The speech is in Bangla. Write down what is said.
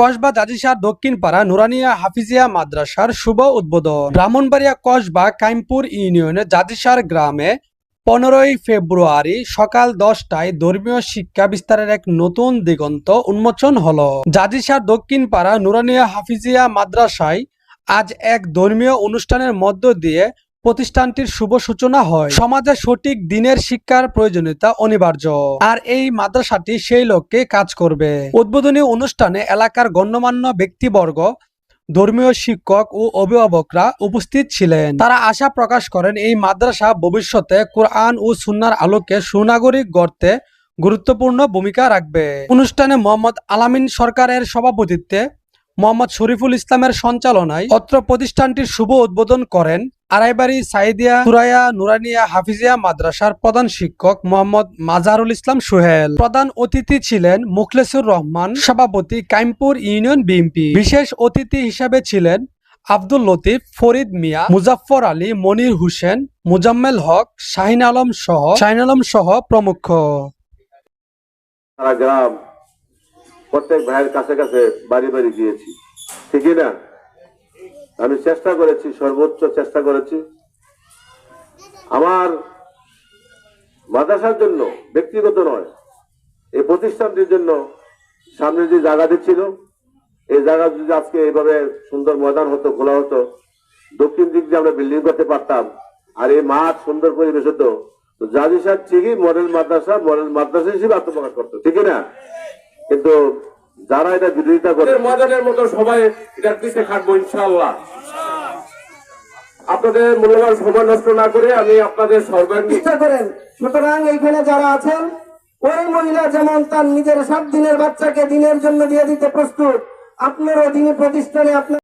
কসবা জাজিসার দক্ষিণ পাড়া নুরানিয়া হাফিজিয়া মাদ্রাসার শুভ উদ্বোধন। ব্রাহ্মণবাড়িয়া কসবা কাইমপুর ইউনিয়নের জাজিসার গ্রামে পনেরোই ফেব্রুয়ারি সকাল দশটায় ধর্মীয় শিক্ষা বিস্তারের এক নতুন দিগন্ত উন্মোচন হল। জাজিসার দক্ষিণ পাড়া নুরানিয়া হাফিজিয়া মাদ্রাসায় আজ এক ধর্মীয় অনুষ্ঠানের মধ্য দিয়ে প্রতিষ্ঠানটির শুভ সূচনা হয়। সমাজে সঠিক দিনের শিক্ষার প্রয়োজনীয়তা অনিবার্য। আর এই মাদ্রাসাটি সেই লক্ষ্যে কাজ করবে। উদ্বোধনী অনুষ্ঠানে এলাকার গণ্যমান্য ব্যক্তিবর্গ, ধর্মীয় শিক্ষক ও অভিভাবকরা উপস্থিত ছিলেন। তারা আশা প্রকাশ করেন, এই মাদ্রাসা ভবিষ্যতে কোরআন ও সুন্নার আলোকে সুনাগরিক গড়তে গুরুত্বপূর্ণ ভূমিকা রাখবে। অনুষ্ঠানে মোহাম্মদ আলামিন সরকারের সভাপতিত্বে মোহাম্মদ শরীফুল ইসলামের সঞ্চালনায় অত্র প্রতিষ্ঠানটির শুভ উদ্বোধন করেন আড়াইবাড়ি সাইদিয়া সুরাইয়া নুরানিয়া, হাফিজিয়া মাদ্রাসার প্রধান শিক্ষক মোহাম্মদ মাজারুল ইসলাম সোহেল। প্রধান অতিথি ছিলেন মুখলেসুর রহমান, সভাপতি কাইমপুর ইউনিয়ন বিএনপি। বিশেষ অতিথি হিসাবে ছিলেন আব্দুল লতিফ, ফরিদ মিয়া, মুজাফফর আলী, মনির হোসেন, মুজাম্মেল হক, শাহিন আলম সহ, শাহিন আলম সহ প্রমুখ। প্রত্যেক ভাইয়ের কাছে কাছে বাড়ি বাড়ি গিয়েছি। ঠিকই না? আমি চেষ্টা করেছি, সর্বোচ্চ চেষ্টা করেছি। আমার মাদ্রাসার জন্য ব্যক্তিগত নয়, এই প্রতিষ্ঠানটির জন্য সামনে যে জায়গাটি ছিল, এই জায়গা যদি আজকে এইভাবে সুন্দর ময়দান হতো, খোলা হতো, দক্ষিণ দিক দিয়ে আমরা বিল্ডিং করতে পারতাম, আর এই মাঠ সুন্দর পরিবেশ হতো জাজি সাহেব ঠিকই মডেল মাদ্রাসা মডেল মাদ্রাসা হিসেবে আত্মপ্রকাশ করতো, ঠিকই না? কিন্তু যারা এটা বিরোধিতা করে ময়দানের মতো সবাই এটার পিছিয়ে খাটবো ইনশাআল্লাহ। আপনাদের মূল্যবান সময় নষ্ট না করে আমি আপনাদের সর্বাঙ্গীন ইচ্ছা করেন। সুতরাং এইখানে যারা আছেন, ওই মহিলা যেমন তার নিজের সাত দিনের বাচ্চাকে দিনের জন্য দিয়ে দিতে প্রস্তুত, আপনারও দিনী প্রতিষ্ঠানে আপনার